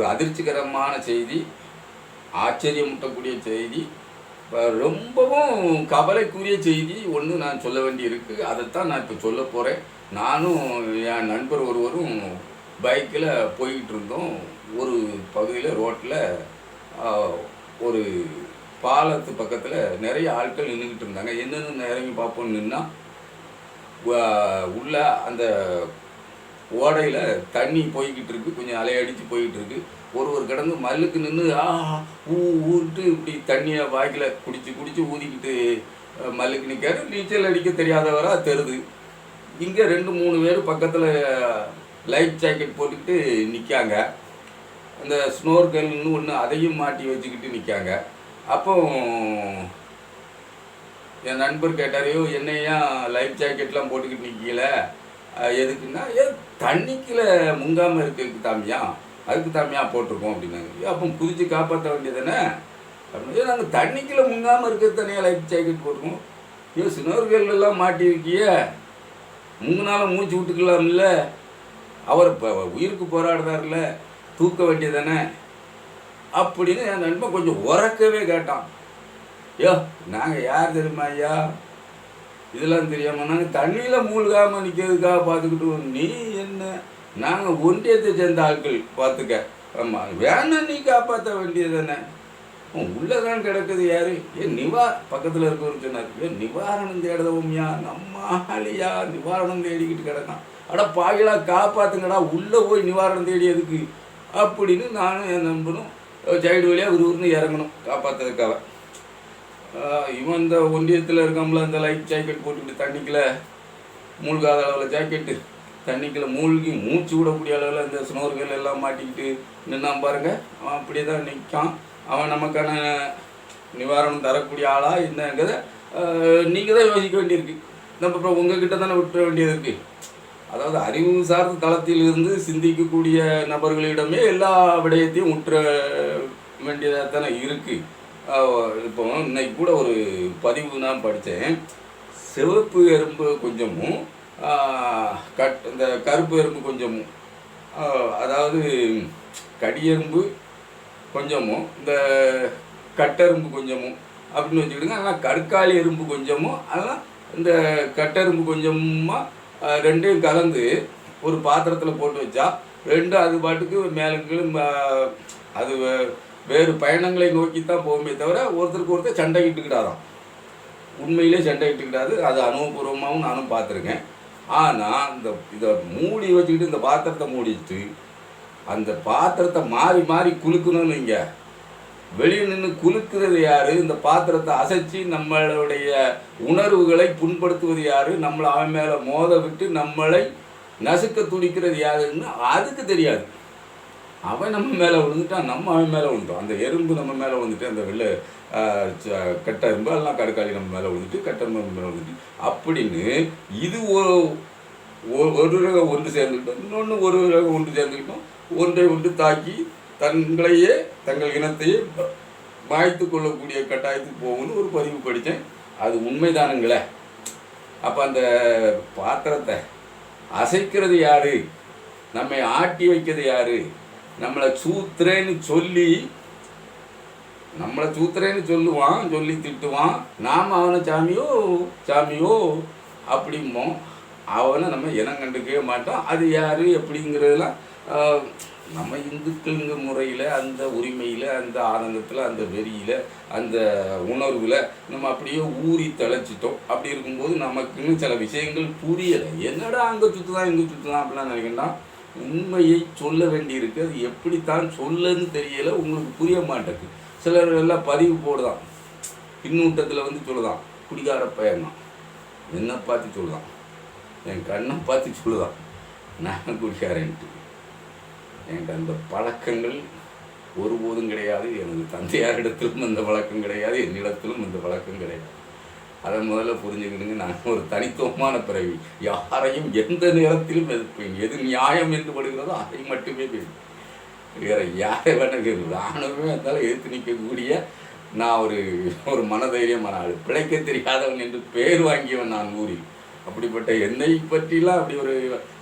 ஒரு அதிர்ச்சிகரமான செய்தி ஆச்சரியமூட்டக்கூடிய செய்தி ரொம்பவும் கவலைக்குரிய செய்தி ஒன்று நான் சொல்ல வேண்டியிருக்கு. அதைத்தான் நான் இப்போ சொல்ல போகிறேன் நானும் என் நண்பர் ஒருவரும் பைக்கில் போய்கிட்டு இருந்தோம். ஒரு பகுதியில் ரோட்டில் ஒரு பாலத்து பக்கத்தில் நிறைய ஆட்கள் நின்றுக்கிட்டு இருந்தாங்க. என்னென்னு இறங்கி பார்ப்போம்னு நின்னா உள்ள அந்த ஓடையில் தண்ணி போய்கிட்டு இருக்கு கொஞ்சம் அலையடிச்சு போய்கிட்டு இருக்கு. ஒருவர் கிடந்து மல்லுக்கு நின்று ஆ ஊ ஊட்டு இப்படி தண்ணியை வாய்க்கில் குடிச்சு குடிச்சு ஊதிக்கிட்டு மல்லுக்கு நிற்காரு நீச்சல் அடிக்க தெரியாதவராக தெருது. இங்கே ரெண்டு மூணு பேர் பக்கத்தில் லைஃப் ஜாக்கெட் போட்டுக்கிட்டு நிற்காங்க அந்த ஸ்னோர்கல்னு ஒன்று அதையும் மாட்டி வச்சுக்கிட்டு நிற்காங்க அப்போ என் நண்பர் கேட்டாரையோ என்னையா லைஃப் ஜாக்கெட்லாம் போட்டுக்கிட்டு நிற்கல எதுக்குன்னா ஏ தண்ணிக்குள்ள முங்காமல் இருக்கிறதுக்கு தாமியா அதுக்கு தாமியா போட்டிருக்கோம் அப்படின்னாங்க. ஏ, அப்போ குதிச்சு காப்பாற்ற வேண்டியதானே அப்படின்னு. நாங்கள் தண்ணிக்குள்ள முங்காமல் இருக்கிறது தனியாக லைஃப் ஜாக்கெட் போட்டிருக்கோம். ஐயோ சினோர்கள் எல்லாம் மாட்டியிருக்கிய. முங்கினால மூச்சு விட்டுக்கலாம்ல. அவர் இப்போ உயிருக்கு போராடுறாருல. தூக்க வேண்டியதானே அப்படின்னு என் நண்பன் கொஞ்சம் உறக்கவே கேட்டான். ஐயோ நாங்கள் யார் தெரியுமா ஐயா? இதெல்லாம் தெரியாமல் நாங்கள் தண்ணியில் மூழ்காமல் நிற்கிறதுக்காக பார்த்துக்கிட்டு நீ என்ன? நாங்கள் ஒன்றியத்தை சேர்ந்த ஆட்கள் பார்த்துக்க. ஆமாம் வேணா நீ காப்பாற்ற வேண்டியது தானே. உள்ளதான் கிடக்குது யாரு? ஏன் நிவா பக்கத்தில் இருக்கவர் சொன்னார். ஏன் நிவாரணம் தேடுதவும்யா நம்ம ஆளியா நிவாரணம் தேடிக்கிட்டு கிடக்கான். அட பாவிகளா காப்பாத்துங்கடா உள்ளே போய் நிவாரணம் தேடியதுக்கு. அப்படின்னு நானும் என் நண்பனும் சைடு வழியாக ஒரு ஊர்னு இறங்கணும் காப்பாற்றுறதுக்காக இவன் இந்த ஒன்றியத்தில் இருக்காமல அந்த லைஃப் ஜாக்கெட் போட்டுக்கிட்டு தண்ணிக்குள்ளே மூழ்காத அளவில் ஜாக்கெட்டு தண்ணிக்குள்ளே மூழ்கி மூச்சு விடக்கூடிய அளவில் இந்த ஸ்னோர்கள் எல்லாம் மாட்டிக்கிட்டு நின்னான் பாருங்கள் அவன் அப்படியே தான் நிற்கான் அவன் நமக்கான நிவாரணம் தரக்கூடிய ஆளா என்னங்கிறத நீங்கள் தான் யோசிக்க வேண்டியிருக்கு. நம்ம அப்புறம் உங்ககிட்ட தானே விட்டுற வேண்டியது இருக்குது அதாவது அறிவு சார்ந்த தளத்தில் இருந்து சிந்திக்கக்கூடிய நபர்களிடமே எல்லா விடயத்தையும் விட்டுற வேண்டியதாக தானே இருக்குது இப்போ இன்னைக்கு கூட ஒரு பதிவு நான் படித்தேன். சிவப்பு எறும்பு கொஞ்சமும் கட் இந்த கருப்பு எறும்பு கொஞ்சமும் அதாவது கடியெறும்பு கொஞ்சமும் இந்த கட்டெரும்பு கொஞ்சமும் அப்படின்னு வச்சுக்கிடுங்க ஆனால் கற்காலி எறும்பு கொஞ்சமும் அதெல்லாம் இந்த கட்டெரும்பு கொஞ்சமாக ரெண்டையும் கலந்து ஒரு பாத்திரத்தில் போட்டு வச்சா ரெண்டும் அது பாட்டுக்கு மேலும் அது வேறு பயணங்களை நோக்கி தான் போகுமே தவிர ஒருத்தருக்கு ஒருத்தர் சண்டை இட்டுக்கிட்டாதான் உண்மையிலே சண்டை இட்டுக்கிட்டாது அது அனுபவபூர்வமாகவும் நானும் பார்த்துருக்கேன். ஆனால் இந்த இதை மூடி வச்சுக்கிட்டு இந்த பாத்திரத்தை மூடிட்டு அந்த பாத்திரத்தை மாறி மாறி குலுக்கணும்னு இங்கே வெளியே நின்று குலுக்கிறது யாரு? இந்த பாத்திரத்தை அசைச்சு நம்மளுடைய உணர்வுகளை புண்படுத்துவது யாரு? நம்மளை அவன் மேலே மோத விட்டு நம்மளை நசுக்க துடிக்கிறது யாருன்னு அதுக்கு தெரியாது. அவன் நம்ம மேலே விழுந்துட்டான் நம்ம அவன் மேலே விழுந்துட்டோம். அந்த எறும்பு நம்ம மேலே விழுந்துட்டு அந்த வெள்ளை ச- கட்ட எறும்பு எல்லாம் கடுக்காளி நம்ம மேலே விழுந்துட்டு கட்ட எறும்பு நம்ம மேலே விழுந்துட்டு அப்படின்னு இது ஒரு ஒரு ரக ஒன்று சேர்ந்துக்கிட்டோம் இன்னொன்று ஒரு ரகம் ஒன்று சேர்ந்துக்கிட்டோம் ஒன்றை ஒன்று தாக்கி தங்களையே தங்கள் இனத்தையே மாய்த்து கொள்ளக்கூடிய கட்டாயத்துக்கு போகும்னு ஒரு பதிவு படித்தேன். அது உண்மைதானுங்களே. அப்போ அந்த பாத்திரத்தை அசைக்கிறது யாரு? நம்மை ஆட்டி வைக்கிறது யாரு? நம்மளை சூத்திரேன்னு சொல்லி நம்மளை சூத்திரேன்னு சொல்லுவான் சொல்லி திட்டுவான். நாம் அவனை சாமியோ சாமியோ அப்படிம்போம். அவனை நம்ம இனம் கண்டுக்கவே மாட்டோம். அது யார் எப்படிங்கிறதெல்லாம் நம்ம இந்துக்களுங்க முறையில் அந்த உரிமையில் அந்த ஆனந்தத்தில் அந்த வெறியில் அந்த உணர்வில் நம்ம அப்படியே ஊறி தழைச்சிட்டோம் அப்படி இருக்கும்போது நமக்குன்னு சில விஷயங்கள் புரியலை. என்னடா அங்கே சுற்றுதான் இங்கே சுற்றுதான் அப்படிலாம் நினைக்கணும் உண்மையை சொல்ல வேண்டியிருக்கு. அது எப்படித்தான் சொல்லன்னு தெரியலை உங்களுக்கு புரிய மாட்டேங்குது. சிலர் எல்லாம் பதிவு போடுதான். பின்னூட்டத்தில் வந்து சொல்லுதான் குடிகார பயன்தான் என்ன பார்த்து சொல்லுதான். என் கண்ணை பார்த்து சொல்லுதான். நான் குடிக்காரன்ட்டு எனக்கு அந்த பழக்கங்கள் ஒருபோதும் கிடையாது. எனது தந்தையாரிடத்திலும் அந்த பழக்கம் கிடையாது என்னிடத்திலும் அந்த பழக்கம் கிடையாது. அதை முதல்ல புரிஞ்சுக்கணுங்க நான் ஒரு தனித்துவமான பிறவி. யாரையும் எந்த நேரத்திலும் எதிர்ப்பேன். எது நியாயம் என்று படுகிறதோ அதை மட்டுமே பேசுவேன். வேறு யாரை வேணும் ராணுவமே இருந்தாலும் எதிர்த்து நிற்கக்கூடிய நான் ஒரு ஒரு மனதைரியமான ஆள். பிழைக்க தெரியாதவன் என்று பேர் வாங்கியவன் நான் ஊரில். அப்படிப்பட்ட என்னை பற்றிலாம் அப்படி ஒரு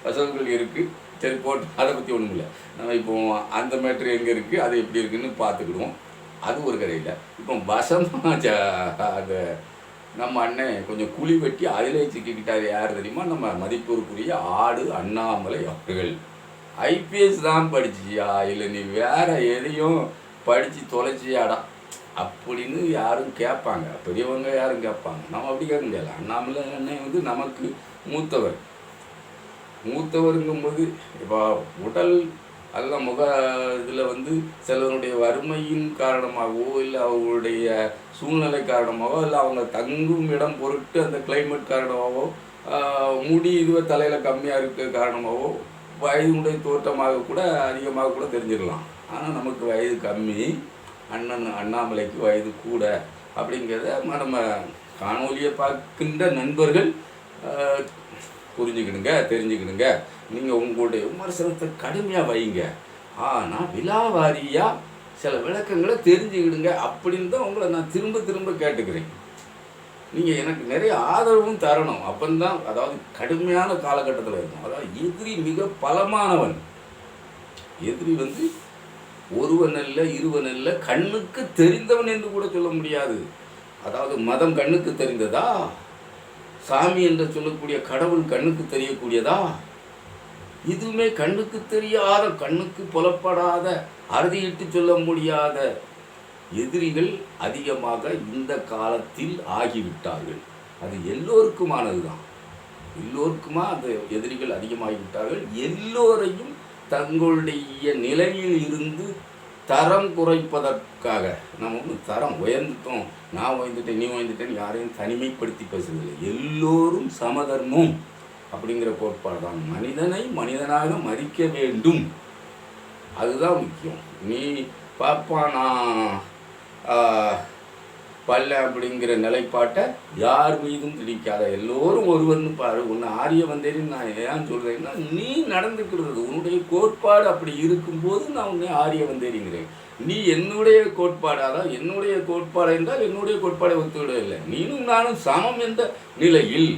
வசதிகள் இருக்குது சரி போட்டு. அதை பற்றி ஒன்றும் இல்லை. நம்ம இப்போ அந்த மேட்ரு எங்கே இருக்குது அது எப்படி இருக்குன்னு பார்த்துக்கிடுவோம். அது ஒரு கதையில். இப்போ வசமாக அந்த நம்ம அண்ணன் கொஞ்சம் குழி வெட்டி அதிலே சிக்கிக்கிட்டாரு யார் தெரியுமா? நம்ம மதிப்பூருக்குரிய ஆடு அண்ணாமலை அவர்கள். ஐபிஎஸ் தான் படிச்சியா? இல்லை நீ வேற எதையும் படித்து தொலைச்சியாடா. அப்படின்னு யாரும் கேட்பாங்க. பெரியவங்க யாரும் கேட்பாங்க. நம்ம அப்படி கேட்க முடியாது. அண்ணாமலை அண்ணன் வந்து நமக்கு மூத்தவர். மூத்தவருங்கும்போது இப்போ உடல் அதெல்லாம் முக இதில் வந்து சிலவனுடைய வறுமையின் காரணமாகவோ இல்லை அவங்களுடைய சூழ்நிலை காரணமாகவோ இல்லை அவங்க தங்கும் இடம் பொருட்டு அந்த கிளைமேட் காரணமாகவோ முடி இதுவே தலையில் கம்மியாக இருக்க காரணமாகவோ வயதுடைய தோற்றமாக கூட அதிகமாக கூட தெரிஞ்சிடலாம். ஆனால் நமக்கு வயது கம்மி அண்ணன் அண்ணாமலைக்கு வயது கூட அப்படிங்கிறத நம்ம காணொலியை பார்க்கின்ற நண்பர்கள் புரிஞ்சுக்கிடுங்க தெரிஞ்சுக்கிடுங்க. நீங்கள் உங்களுடைய விமர்சனத்தை கடுமையாக வைங்க. ஆனால் விலாவாரியாக சில விளக்கங்களை தெரிஞ்சுக்கிடுங்க அப்படின்னு தான் உங்களை நான் திரும்ப திரும்ப கேட்டுக்கிறேன். நீங்கள் எனக்கு நிறைய ஆதரவும் தரணும். அப்பந்தான் அதாவது கடுமையான காலகட்டத்தில் இருக்கும் அதாவது எதிரி மிக பலமானவன். எதிரி வந்து ஒருவன் அல்ல இருவன் அல்ல கண்ணுக்கு தெரிந்தவன் என்று கூட சொல்ல முடியாது. அதாவது மதம் கண்ணுக்கு தெரிந்ததா? சாமி என்று சொல்லக்கூடிய கடவுள் கண்ணுக்கு தெரியக்கூடியதா? இதுவுமே கண்ணுக்கு தெரியாத கண்ணுக்கு புலப்படாத அறுதியிட்டு சொல்ல முடியாத எதிரிகள் அதிகமாக இந்த காலத்தில் ஆகிவிட்டார்கள். அது எல்லோருக்குமானது தான் எல்லோருக்குமா அந்த எதிரிகள் அதிகமாகிவிட்டார்கள். எல்லோரையும் தங்களுடைய நிலையில் இருந்து தரம் குறைப்பதற்காக. நம்ம வந்து தரம் உயர்ந்துட்டோம். நான் ஓய்ந்துட்டேன் நீ ஓய்ந்துட்டேன் யாரையும் தனிமைப்படுத்தி பேசுவதில்லை எல்லோரும் சமதர்மம் அப்படிங்கிற கோட்பாடு தான். மனிதனை மனிதனாக மதிக்க வேண்டும். அதுதான் முக்கியம். நீ பாப்பா நான் பல்ல அப்படிங்கிற நிலைப்பாட்டை யார் மீதும் திணிக்காத. எல்லோரும் ஒருவர்னு பாரு உன்னை ஆரிய வந்தேன்னு நான் ஏன் சொல்கிறேன்னா நீ நடந்துக்கிறது உன்னுடைய கோட்பாடு அப்படி இருக்கும்போது நான் உன்னை ஆரிய வந்தேரிங்கிறேன் நீ என்னுடைய கோட்பாடு அதாவது என்னுடைய கோட்பாடு என்றால் என்னுடைய கோட்பாடை ஒத்துவிடவில்லை நீனும் நானும் சமம் என்ற நிலையில்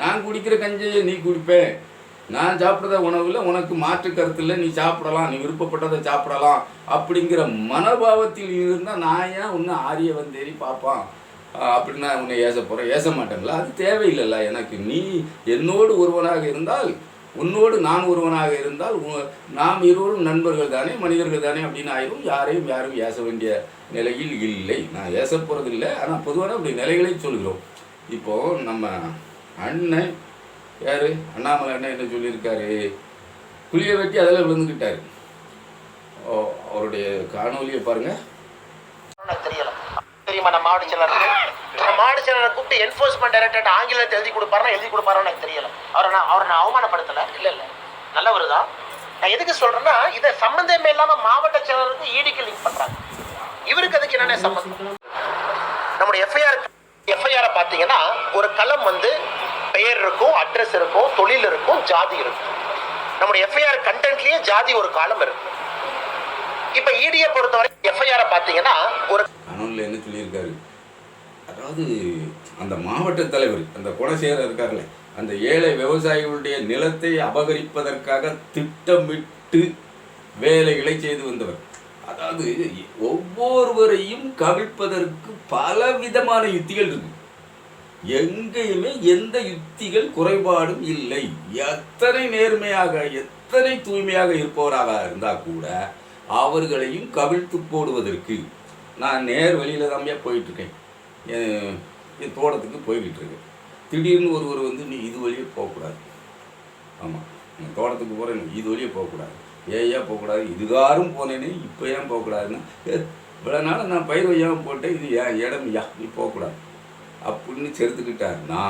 நான் குடிக்கிற கஞ்சியை நீ குடிப்பேன். நான் சாப்பிட்றத உணவில் உனக்கு மாற்று கருத்து இல்லை. நீ சாப்பிடலாம் நீ விருப்பப்பட்டதை சாப்பிடலாம் அப்படிங்கிற மனோபாவத்தில் இருந்தால் நான் ஏன் உன்னை ஆரிய வந்தேறி பார்ப்பான்? அப்படின்னா உன்னை ஏச போகிறேன் ஏச மாட்டேங்களா அது தேவையில்லைல்ல. எனக்கு நீ என்னோடு ஒருவனாக இருந்தால் உன்னோடு நான் ஒருவனாக இருந்தால் உ- நாம் இருவரும் நண்பர்கள் தானே மனிதர்கள் தானே அப்படின்னு ஆயிரும். யாரையும் யாரும் ஏச வேண்டிய நிலையில் இல்லை. நான் ஏச போகிறது இல்லை ஆனால் பொதுவான அப்படி நிலைகளை சொல்கிறோம். இப்போது நம்ம அண்ணன் யார்? அண்ணாமலை அண்ணன் என்ன சொல்லியிருக்காரு? புளியை வெட்டி அதில் விழுந்துக்கிட்டார். ஓ, அவருடைய காணொலியை பாருங்கள் தெரியல. தெரியுமா? நம்ம மாவட்ட செயலருக்கு மாவட்ட செயலரை கூப்பிட்டு என்ஃபோர்ஸ்மெண்ட் டைரக்டர் ஆங்கிலத்தை எழுதி கொடுப்பாருன்னா எழுதி கொடுப்பாருன்னு எனக்கு தெரியல. அவரை நான் அவரை நான் அவமானப்படுத்தல. இல்ல இல்ல. நல்லவர் தான் நான் எதுக்கு சொல்றேன்னா இதை சம்பந்தமே இல்லாம மாவட்ட செயலருக்கு ஈடிக்கு லிங்க் பண்றாங்க. இவருக்கு அதுக்கு என்னென்ன சம்பந்தம்? நம்முடைய எஃப்ஐஆர் எஃப்ஐஆரை பார்த்தீங்கன்னா ஒரு களம் வந்து பெயர் இருக்கும் அட்ரஸ் இருக்கும் தொழில் இருக்கும் ஜாதி இருக்கும். நம்முடைய எஃப்ஐஆர் கண்டென்ட்லயே ஜாதி ஒரு காலம் இருக்கு. இப்ப இடியை பொறுத்தவரை எஃப்ஐஆரை பார்த்தீங்கன்னா ஒரு என்ன சொல்லியிருக்காரு? அதாவது அந்த மாவட்ட தலைவர் அந்த குணசேகர் இருக்கார்ல அந்த ஏழை விவசாயிகளுடைய நிலத்தை அபகரிப்பதற்காக திட்டமிட்டு வேலைகளை செய்து வந்தவர். அதாவது ஒவ்வொருவரையும் கவிழ்ப்பதற்கு பல விதமான யுத்திகள் இருக்கு. எங்கேயுமே எந்த யுத்திகள் குறைபாடும் இல்லை. எத்தனை நேர்மையாக எத்தனை தூய்மையாக இருப்பவராக இருந்தால் கூட அவர்களையும் கவிழ்த்து போடுவதற்கு நான் நேர் வழியில் தான்மையா போயிட்டுருக்கேன் என் என் தோட்டத்துக்கு போய்கிட்டு இருக்கேன் திடீர்னு ஒருவர் வந்து நீ இது வழியே போகக்கூடாது. ஆமாம் நான் தோட்டத்துக்கு போகிறேன் இது வழியே போகக்கூடாது. ஏயா போகக்கூடாது? இதுகாரும் போனேனே இப்போ ஏன் போகக்கூடாதுன்னா? இவ்வளோ நாள் நான் பயிர் வையாமல் போட்டேன் இது ஏன் இடம் யா நீ போகக்கூடாது. அப்படின்னு செருத்துக்கிட்டாருன்னா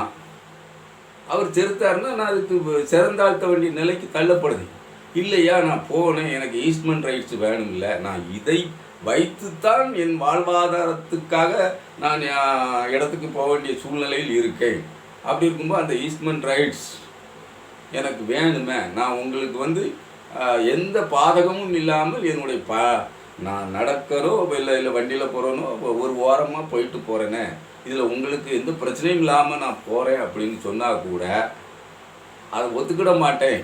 அவர் செருத்தாருன்னா நான் அதுக்கு சிறந்தாழ்த்த வேண்டிய நிலைக்கு தள்ளப்படுது இல்லையா நான் போனேன் எனக்கு ஈஸ்ட்மெண்ட் ரைட்ஸ் வேணும் இல்லை நான் இதை வைத்துத்தான் என் வாழ்வாதாரத்துக்காக நான் இடத்துக்கு போக வேண்டிய சூழ்நிலையில் இருக்கேன். அப்படி இருக்கும்போது அந்த ஈஸ்ட்மெண்ட் ரைட்ஸ் எனக்கு வேணுமே. நான் உங்களுக்கு வந்து எந்த பாதகமும் இல்லாமல் என்னுடைய பா நான் நடக்கிறோ இல்லை இல்லை வண்டியில் போகிறேனோ ஒரு ஓரமாக போயிட்டு போகிறேனே இதில் உங்களுக்கு எந்த பிரச்சனையும் இல்லாமல் நான் போகிறேன் அப்படின்னு சொன்னால் கூட அதை ஒத்துக்கிட மாட்டேன்.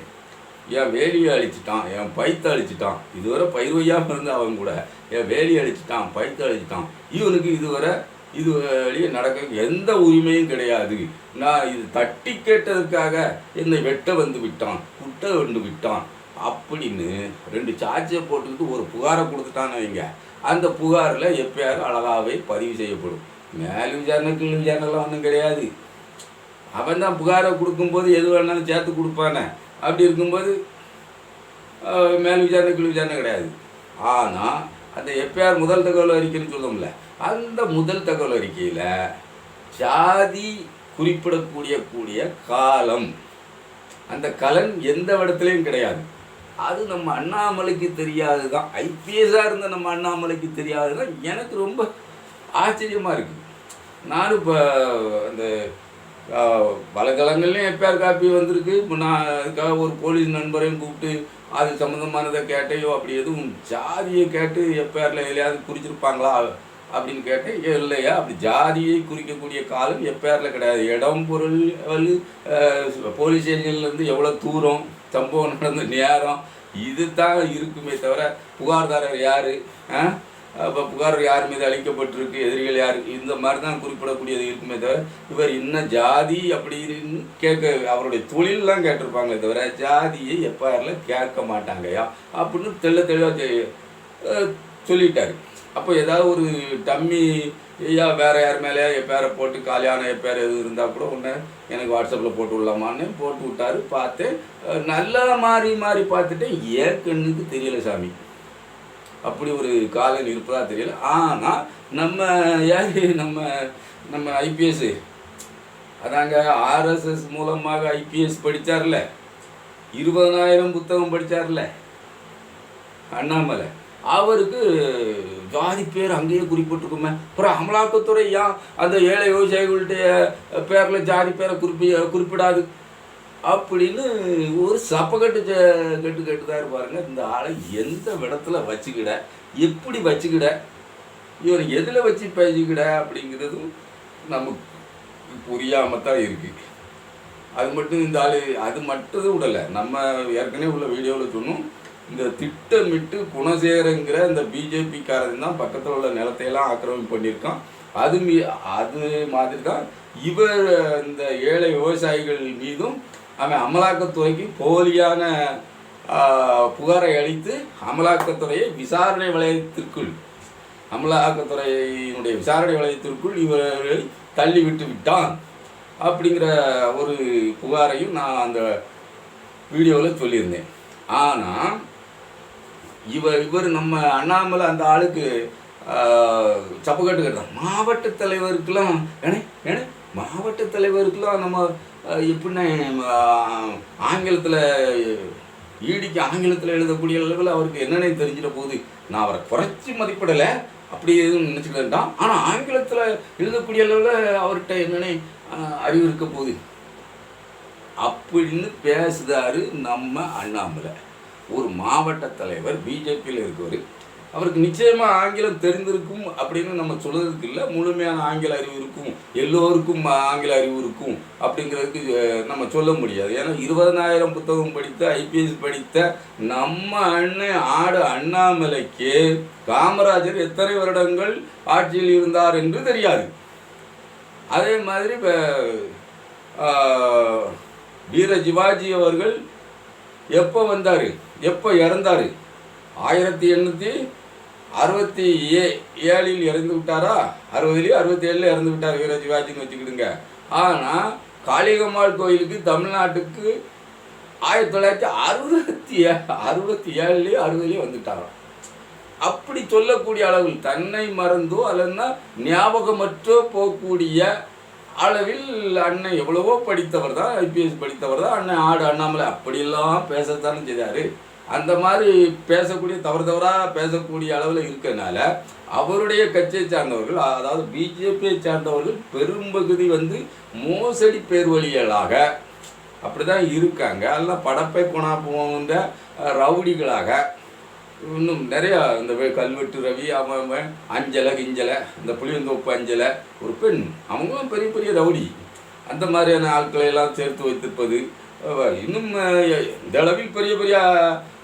என் வேலியை அழிச்சிட்டான்? என் பைத்த அழிச்சிட்டான்? இதுவரை பயிர் இருந்த அவன் கூட. என் வேலியை அழிச்சிட்டான்? பைத்த அழிச்சிட்டான். இவனுக்கு இதுவரை இது வழியே நடக்க எந்த உரிமையும் கிடையாது. நான் இது தட்டி கேட்டதுக்காக என்னை வெட்ட வந்து விட்டான் குட்ட வந்து விட்டான் அப்படின்னு ரெண்டு சார்ஜை போட்டுக்கிட்டு ஒரு புகாரை கொடுத்துட்டான்னு வைங்க. அந்த புகாரில் எப்பயாவது அழகாகவே பதிவு செய்யப்படும். மேல் விசாரணை கீழ் விசாரணைலாம் ஒன்றும் கிடையாது. அவன் தான் புகாரை கொடுக்கும்போது எது வேணாலும் சேர்த்து கொடுப்பானே. அப்படி இருக்கும்போது மேல் விசாரணை கீழ் விசாரணை கிடையாது. ஆனால் அந்த எப்பயார் முதல் தகவல் அறிக்கைன்னு சொல்லுவோம்ல அந்த முதல் தகவல் அறிக்கையில் ஜாதி குறிப்பிடக்கூடிய கூடிய காலம். அந்த கலன் எந்த இடத்துலையும் கிடையாது. அது நம்ம அண்ணாமலைக்கு தெரியாது தான் ஐபிஎஸ்ஸாக இருந்த நம்ம அண்ணாமலைக்கு தெரியாது தான் எனக்கு ரொம்ப ஆச்சரியமாக இருக்குது நானும் இப்போ அந்த பல காலங்கள்லையும் எஃப்ஐஆர் காப்பி வந்திருக்கு. இப்போ நான் அதுக்காக ஒரு போலீஸ் நண்பரையும் கூப்பிட்டு அது சம்மந்தமானதை கேட்டையோ அப்படி எதுவும் ஜாதியை கேட்டு எஃப்ஐஆரில் எதையாவது குறிச்சிருப்பாங்களா அப்படின்னு கேட்டேன். இல்லையா? அப்படி ஜாதியை குறிக்கக்கூடிய காலம் எஃப்ஐஆரில் கிடையாது. இடம் பொருள் வந்து போலீஸ் ஸ்டேஷன்லேருந்து எவ்வளோ தூரம் சம்பவம் நடந்த நேரம் இது தான் இருக்குமே தவிர புகார்தாரர் யார்? அப்போ புகார் யார் மீது அளிக்கப்பட்டிருக்கு எதிரிகள் யார்? இந்த மாதிரி தான் குறிப்பிடக்கூடியது இருக்குமே தவிர இவர் இன்னும் ஜாதி அப்படின்னு கேட்க அவருடைய தொழிலெலாம் கேட்டிருப்பாங்களே தவிர ஜாதியை எஃப்ஐஆரில் கேட்க மாட்டாங்கய்யா அப்படின்னு தெள்ள தெளிவாக சொல்லிட்டார். அப்போ ஏதாவது ஒரு டம்மி ஐயா வேற யார் மேலேயா என் பேரை போட்டு காலியான எப்பேர் எதுவும் இருந்தால் கூட உன்னை எனக்கு வாட்ஸ்அப்பில் போட்டு விடலாமான்னு போட்டு விட்டாரு பார்த்து நல்லா மாறி மாறி பார்த்துட்டேன் ஏன் தெரியல சாமி. அப்படி ஒரு காலன் இருப்பதா தெரியல. ஆனால் நம்ம யார் நம்ம நம்ம ஐபிஎஸ் அதாங்க ஆர்எஸ்எஸ் மூலமாக ஐபிஎஸ் படித்தார்ல இருபதனாயிரம் புத்தகம் படித்தார்ல அண்ணாமலை. அவருக்கு ஜாதி பேர் அங்கேயே குறிப்பிட்டிருக்குமே. அப்புறம் அமலாக்கத்துறை ஏன் அந்த ஏழை விவசாயிகளுடைய பேரில் ஜாதி பேரை குறிப்பி குறிப்பிடாது? அப்படின்னு ஒரு சப்பக்கட்டு ஜ- கட்டு தான் பாருங்க இந்த ஆளை எந்த இடத்துல வச்சுக்கிட எப்படி வச்சுக்கிட இவர் எதில் வச்சு பேசிக்கிட அப்படிங்கிறதும் நமக்கு புரியாமல் தான் இருக்குது அது மட்டும் இந்த ஆளு அது மட்டும் விடலை நம்ம ஏற்கனவே உள்ள வீடியோவில் சொன்னோம். இந்த திட்டமிட்டு குணசேகரங்கிற இந்த பிஜேபிக்காரன் தான் பக்கத்தில் உள்ள நிலத்தையெல்லாம் ஆக்கிரமிப்பு பண்ணியிருக்கான். அது மீ அது மாதிரி தான் இவர் இந்த ஏழை விவசாயிகள் மீதும் அவன் அமலாக்கத்துறைக்கு போலியான புகாரை அளித்து அமலாக்கத்துறையை விசாரணை வளையத்திற்குள் அமலாக்கத்துறையினுடைய விசாரணை வளையத்திற்குள் இவரை தள்ளிவிட்டு விட்டான் அப்படிங்கிற ஒரு புகாரையும் நான் அந்த வீடியோவில் சொல்லியிருந்தேன். ஆனால் இவர் இவர் நம்ம அண்ணாமலை அந்த ஆளுக்கு சப்பக்கட்டு கட்டுறான் மாவட்ட தலைவருக்கெல்லாம் ஏனே ஏனே மாவட்ட தலைவருக்கெல்லாம் நம்ம ஆஹ், எப்படின்னா ஆங்கிலத்தில் ஈடிக்கு ஆங்கிலத்தில் எழுதக்கூடிய அளவில் அவருக்கு என்னென்ன தெரிஞ்சிட போகுது. நான் அவரை குறைச்சி மதிப்பிடலை. அப்படி எதுவும் நினச்சிக்க ஆனால் ஆங்கிலத்தில் எழுதக்கூடிய அளவில் அவர்கிட்ட என்னென்ன அறிவு இருக்க போகுது. அப்படின்னு பேசுதாரு நம்ம அண்ணாமலை. ஒரு மாவட்ட தலைவர் பிஜேபியில் இருக்கவர். அவருக்கு நிச்சயமாக ஆங்கிலம் தெரிந்திருக்கும் அப்படின்னு நம்ம சொல்கிறதுக்கு இல்லை. முழுமையான ஆங்கில அறிவு இருக்கும். எல்லோருக்கும் ஆங்கில அறிவு இருக்கும் அப்படிங்கிறதுக்கு நம்ம சொல்ல முடியாது. ஏன்னா இருபதனாயிரம் புத்தகம் படித்த ஐபிஎஸ் படித்த நம்ம அண்ணன் ஆடு அண்ணாமலைக்கு காமராஜர் எத்தனை வருடங்கள் ஆட்சியில் இருந்தார் என்று தெரியாது. அதே மாதிரி இப்போ வீர சிவாஜி அவர்கள் எப்போ வந்தார்? எப்போ இறந்தார்? ஆயிரத்தி எண்ணூற்றி அறுபத்தி ஏ ஏழில் இறந்து விட்டாரா அறுபதுலேயே அறுபத்தி ஏழில் இறந்து விட்டார் வீர சிவாஜின்னு வச்சுக்கிடுங்க. ஆனால் காளிகம்மாள் கோயிலுக்கு தமிழ்நாட்டுக்கு ஆயிரத்தி தொள்ளாயிரத்தி அறுபத்தி ஏ அறுபத்தி ஏழுலேயே அறுபதுலேயே வந்துட்டாராம். அப்படி சொல்லக்கூடிய அளவில் தன்னை மறந்தோ அல்லன்னா ஞாபகமற்றோ போகக்கூடிய அளவில் அண்ணன் எவ்வளவோ படித்தவர் தான் ஐபிஎஸ் படித்தவர் தான். அண்ணன் ஆடு அண்ணாமலை அப்படியெல்லாம் பேசத்தானே செய்தார். அந்த மாதிரி பேசக்கூடிய தவறு தவறாக பேசக்கூடிய அளவில் இருக்கனால அவருடைய கட்சியை சார்ந்தவர்கள் அதாவது பிஜேபியை சார்ந்தவர்கள் பெரும்பகுதி வந்து மோசடி பேர்வழிகளாக அப்படிதான் இருக்காங்க. எல்லாம் படப்பை குணா போன்ற ரவுடிகளாக இன்னும் நிறையா இந்த கல்வெட்டு ரவி அவன் அவன் அஞ்சலை கிஞ்சலை இந்த புளியந்தோப்பு அஞ்சலை ஒரு பெண். அவங்களும் பெரிய பெரிய ரவுடி. அந்த மாதிரியான ஆட்களை எல்லாம் சேர்த்து வைத்திருப்பது இன்னும் இந்த அளவில் பெரிய பெரிய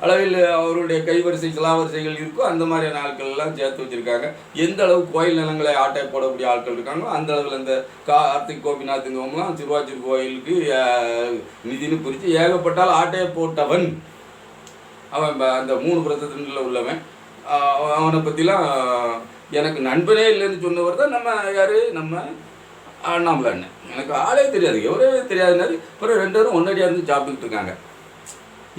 அளவில் அவருடைய கைவரிசை சிலாவரிசைகள் இருக்கோ அந்த மாதிரியான ஆட்கள் எல்லாம் சேர்த்து வச்சுருக்காங்க. எந்த அளவு கோயில் நிலங்களை ஆட்டை போடக்கூடிய ஆட்கள் இருக்காங்களோ அந்த அளவில் இந்த கார்த்திக் கோபிநாத்துங்கவங்களாம் திருவாச்சூர் கோயிலுக்கு நிதினு பிரித்து ஏகப்பட்டால் ஆட்டையை போட்டவன். அவன் அந்த மூணு பிரதத்தில் உள்ளவன். அவனை பற்றிலாம் எனக்கு நண்பனே இல்லைன்னு சொன்னவர் தான் நம்ம யார்? நம்ம அண்ணாமலை அண்ணன். எனக்கு ஆளே தெரியாது. எவரே தெரியாதுனாரு அப்புறம் ரெண்டு பேரும் ஒன்னடியாக இருந்து சாப்பிட்டுக்கிட்டு இருக்காங்க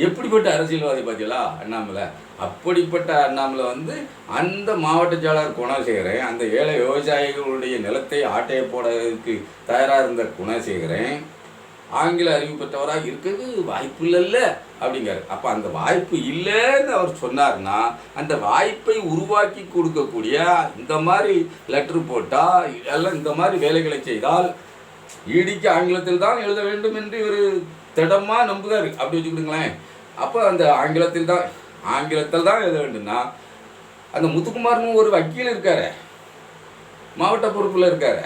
எப்படிப்பட்ட அரசியல்வாதி பார்த்தீங்களா அண்ணாமலை. அப்படிப்பட்ட அண்ணாமலை வந்து அந்த மாவட்ட செயலாளர் குணசேகரன் அந்த ஏழை விவசாயிகளுடைய நிலத்தை ஆட்டையை போடுறதுக்கு தயாராக இருந்த குணசேகரன் ஆங்கில அறிவு பெற்றவராக இருக்கிறது வாய்ப்பு இல்லைல்ல அப்படிங்கிறார். அப்போ அந்த வாய்ப்பு இல்லைன்னு அவர் சொன்னார்னா அந்த வாய்ப்பை உருவாக்கி கொடுக்கக்கூடிய இந்த மாதிரி லெட்ரு போட்டால் எல்லாம் இந்த மாதிரி வேலைகளை செய்தால் ஈடிக்கு ஆங்கிலத்தில் தான் எழுத வேண்டும் என்று இவர் திடமாக நம்புதார் அப்படி வச்சுக்கிடுங்களேன். அப்போ அந்த ஆங்கிலத்தில் தான் ஆங்கிலத்தில் தான் எழுத வேண்டும்னா அந்த முத்துக்குமார்னு ஒரு வக்கீல் இருக்காரு. மாவட்ட பொறுப்பில் இருக்காரு.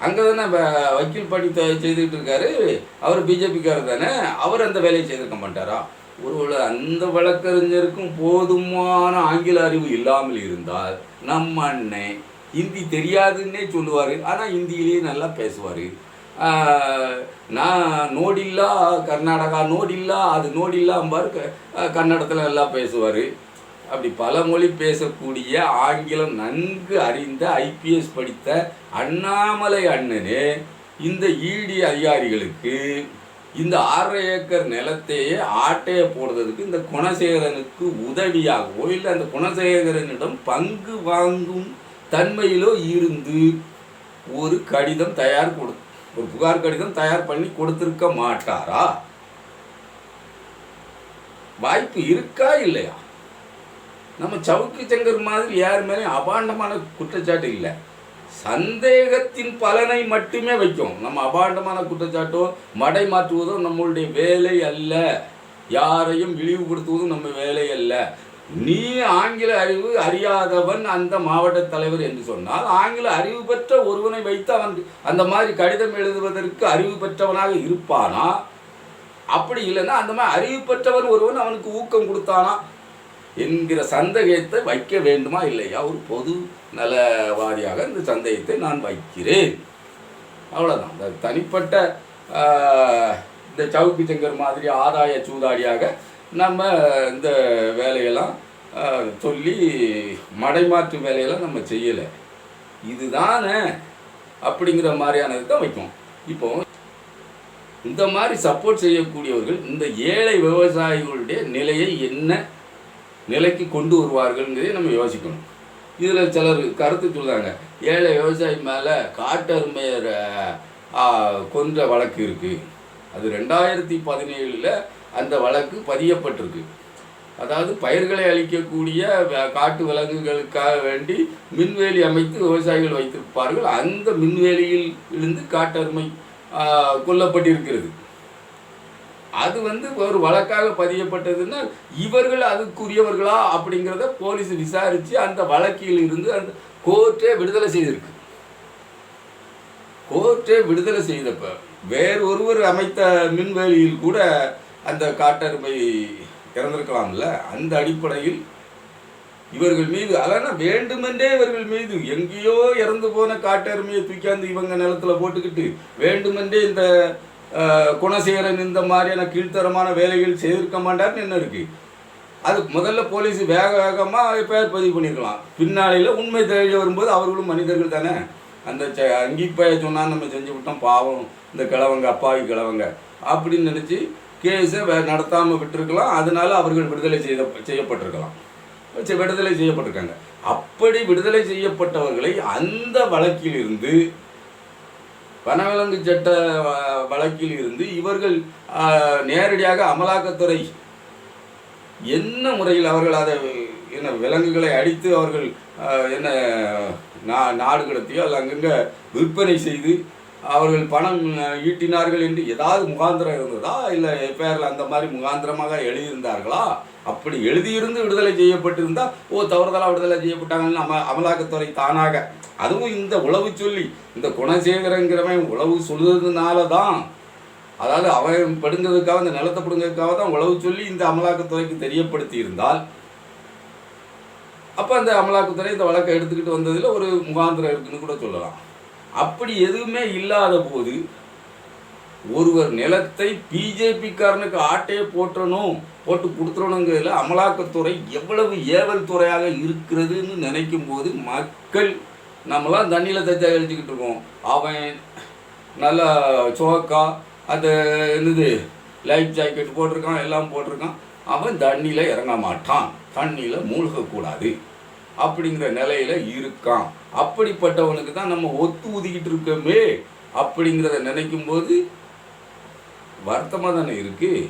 அங்கே தானே வ- வக்கீல் பணி செய்துக்கிட்டு இருக்காரு. அவர் பிஜேபிக்காரர் தானே. அவர் அந்த வேலையை செய்திருக்க மாட்டாரா? ஒருவேளை அந்த வழக்கறிஞருக்கும் போதுமான ஆங்கில அறிவு இல்லாமல் இருந்தால் நம்ம அண்ணன் ஹிந்தி தெரியாதுன்னே சொல்லுவார். ஆனால் ஹிந்தியிலேயே நல்லா பேசுவார். நான் நோடில்லா கர்நாடகா நோடில்லா அது நோடில்லாம்பார் க கன்னடத்தில் நல்லா பேசுவார். அப்படி பல மொழி பேசக்கூடிய ஆங்கிலம் நன்கு அறிந்த ஐபிஎஸ் படித்த அண்ணாமலை அண்ணனே இந்த ஈடி அதிகாரிகளுக்கு இந்த ஆறரை ஏக்கர் நிலத்தையே ஆட்டையை போடுறதுக்கு இந்த குணசேகரனுக்கு உதவியாகவோ இல்லை அந்த குணசேகரனிடம் பங்கு வாங்கும் தன்மையிலோ இருந்து ஒரு கடிதம் தயார் கொடு ஒரு புகார் கடிதம் தயார் பண்ணி கொடுத்திருக்க மாட்டாரா? வாய்ப்பு இருக்கா இல்லையா? நம்ம சவுக்கு சங்கர் மாதிரி யார் மேலேயும் அபாண்டமான குற்றச்சாட்டு இல்லை. சந்தேகத்தின் பலனை மட்டுமே வைக்கும். நம்ம அபாண்டமான குற்றச்சாட்டோ மடை மாற்றுவதோ நம்மளுடைய வேலை அல்ல. யாரையும் இழிவுபடுத்துவதும் நம்ம வேலை அல்ல. நீ ஆங்கில அறிவு அறியாதவன் அந்த மாவட்ட தலைவர் என்று சொன்னால் ஆங்கில அறிவு பெற்ற ஒருவனை வைத்து அவன் அந்த மாதிரி கடிதம் எழுதுவதற்கு அறிவு பெற்றவனாக இருப்பானா? அப்படி இல்லைன்னா அந்த மாதிரி அறிவு பெற்றவன் ஒருவன் அவனுக்கு ஊக்கம் கொடுத்தானா என்கிற சந்தேகத்தை வைக்க வேண்டுமா இல்லையா? ஒரு பொது நலவாதியாக இந்த சந்தேகத்தை நான் வைக்கிறேன். அவ்வளோதான் இந்த தனிப்பட்ட இந்த சவுக்கு சங்கர் மாதிரி ஆதாய சூதாடியாக நம்ம இந்த வேலையெல்லாம் சொல்லி மடைமாற்று வேலையெல்லாம் நம்ம செய்யலை. இதுதானே அப்படிங்கிற மாதிரியானது தான் வைக்கும் இப்போ இந்த மாதிரி சப்போர்ட் செய்யக்கூடியவர்கள் இந்த ஏழை விவசாயிகளுடைய நிலையை என்ன நிலைக்கு கொண்டு வருவார்கள்ங்கிறதை நம்ம யோசிக்கணும். இதில் சிலர் கருத்து சொல்கிறாங்க ஏழை விவசாயி மேலே காட்டெருமையர் கொன்ற வழக்கு இருக்குது அது ரெண்டாயிரத்தி பதினேழில் அந்த வழக்கு பதியப்பட்டிருக்கு. அதாவது பயிர்களை அழிக்கக்கூடிய காட்டு விலங்குகளுக்காக வேண்டி மின்வேலி அமைத்து விவசாயிகள் வைத்திருப்பார்கள். அந்த மின்வேலியில் இருந்து காட்டருமை கொல்லப்பட்டிருக்கிறது. அது வந்து ஒரு வழக்காக பதியப்பட்டதுன்னா இவர்கள் அதுக்குரியவர்களா அப்படிங்கிறத போலீஸ் விசாரித்து அந்த வழக்கில் இருந்து அந்த கோர்ட்டே விடுதலை செய்திருக்கு. கோர்ட்டே விடுதலை செய்தப்ப வேறொருவர் அமைத்த மின்வேலியில் கூட அந்த காட்டெருமை இறந்திருக்கலாம்ல அந்த அடிப்படையில் இவர்கள் மீது அதனால் வேண்டுமென்றே இவர்கள் மீது எங்கேயோ இறந்து போன காட்டெருமையை தூக்காந்து இவங்க நிலத்துல போட்டுக்கிட்டு வேண்டுமென்றே இந்த குணசேகரன் இந்த மாதிரியான கீழ்த்தரமான வேலைகள் செய்திருக்க மாட்டார்னு என்ன இருக்குது அது முதல்ல போலீஸ் வேக வேகமாக பேர் பதிவு பண்ணியிருக்கலாம் பின்னாளில் உண்மை தெரிய வரும்போது அவர்களும் மனிதர்கள் தானே? அந்த ச அங்கிப்பைய சொன்னால் நம்ம செஞ்சு விட்டோம் பாவம். இந்த கிழவங்க அப்பாவி கிழவங்க. அப்படின்னு நினச்சி கேஸை வே நடத்தாமல் விட்டுருக்கலாம். அதனால அவர்கள் விடுதலை செய்த செய்யப்பட்டிருக்கலாம். வச்சு விடுதலை செய்யப்பட்டிருக்காங்க. அப்படி விடுதலை செய்யப்பட்டவர்களை அந்த வழக்கில் இருந்து வனவிலங்கு சட்ட வ- வழக்கில் இருந்து இவர்கள் நேரடியாக அமலாக்கத்துறை என்ன முறையில் அவர்கள் அதை என்ன விலங்குகளை அடித்து அவர்கள் என்ன நா நாடு கடத்தியோ அல்ல அங்கங்கே விற்பனை செய்து அவர்கள் பணம் ஈட்டினார்கள் என்று ஏதாவது முகாந்திரம் இருந்ததா? இல்லை பேரில் அந்த மாதிரி முகாந்திரமாக எழுதியிருந்தார்களா? அப்படி எழுதியிருந்து விடுதலை செய்யப்பட்டிருந்தா ஓ தவறுதலாக விடுதலை செய்யப்பட்டாங்கன்னு அம அமலாக்கத்துறை தானாக. அதுவும் இந்த உளவு சொல்லி இந்த குணசேகரங்கிறவன் உளவு சொல்லுறதுனால தான். அதாவது அவன் படுங்கிறதுக்காக இந்த நிலத்தை பிடுங்கிறதுக்காக தான் உழவு சொல்லி இந்த அமலாக்கத்துறைக்கு தெரியப்படுத்தி இருந்தால் அப்போ அந்த அமலாக்கத்துறை இந்த வழக்கை எடுத்துக்கிட்டு வந்ததில் ஒரு முகாந்திரம் இருக்குன்னு கூட சொல்லலாம். அப்படி எதுவுமே இல்லாத போது ஒருவர் நிலத்தை பிஜேபிக்காரனுக்கு ஆட்டையே போட்டணும் போட்டு கொடுத்துடணுங்கிறதுல அமலாக்கத்துறை எவ்வளவு ஏவல் துறையாக இருக்கிறதுன்னு நினைக்கும் போது மக்கள் நம்மளாம் தண்ணியில் தச்சா எழுதிக்கிட்டு இருக்கோம். அவன் நல்லா சோக்கா அது என்னது லைஃப் ஜாக்கெட் போட்டிருக்கான் எல்லாம் போட்டிருக்கான். அவன் தண்ணியில் இறங்க மாட்டான். தண்ணியில் மூழ்கக்கூடாது. அப்படிங்கிற நிலையில இருக்கான். அப்படிப்பட்டவனுக்கு தான் நம்ம ஒத்து ஊதிக்கிட்டு இருக்கோமே அப்படிங்கிறத நினைக்கும் போது வருத்தமாக தானே இருக்குது